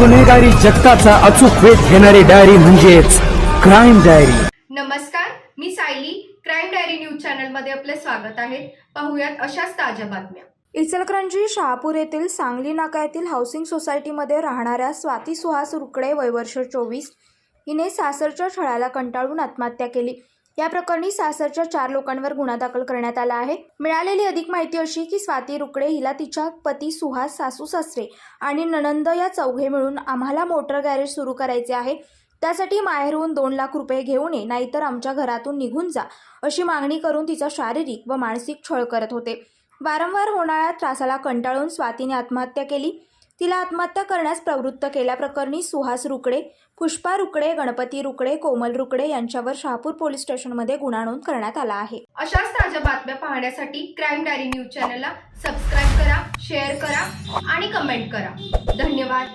गुन्हेगारी जगताचा अचूक वेध घेणारी डायरी म्हणजेच क्राईम डायरी नमस्कार मी सायली. क्राईम डायरी न्यूज चॅनलमध्ये आपले स्वागत आहे. पाहुयात अशाच ताज्या बातम्या. इचलकरंजी शहापूर येथील सांगली नाका येथील हाऊसिंग सोसायटीमध्ये राहणाऱ्या स्वाती सुहास रुकडे वयवर्ष चोवीस हिने सासरच्या छळाला कंटाळून आत्महत्या केली. या प्रकरणी सासरच्या चार लोकांवर गुन्हा दाखल करण्यात आला आहे. मिळालेली अधिक माहिती अशी की स्वाती रुकडे हिला तिच्या पती सुहास सासू सासरे आणि ननंद या चौघे मिळून आम्हाला मोटर गॅरेज सुरू करायचे आहे. त्यासाठी माहेरहून दोन लाख रुपये घेऊन ये नाहीतर आमच्या घरातून निघून जा अशी मागणी करून तिचा शारीरिक व मानसिक छळ करत होते. वारंवार होणाऱ्या त्रासाला कंटाळून स्वातीने आत्महत्या केली. तिला आत्महत्या करण्यास प्रवृत्त केल्याप्रकरणी सुहास रुकडे पुष्पा रुकडे गणपती रुकडे कोमल रुकडे यांच्यावर शहापूर पोलीस स्टेशनमध्ये गुन्हा नोंद करण्यात आला आहे. अशाच ताज्या बातम्या पाहण्यासाठी क्राईम डायरी न्यूज चॅनलला सबस्क्राईब करा शेअर करा आणि कमेंट करा. धन्यवाद.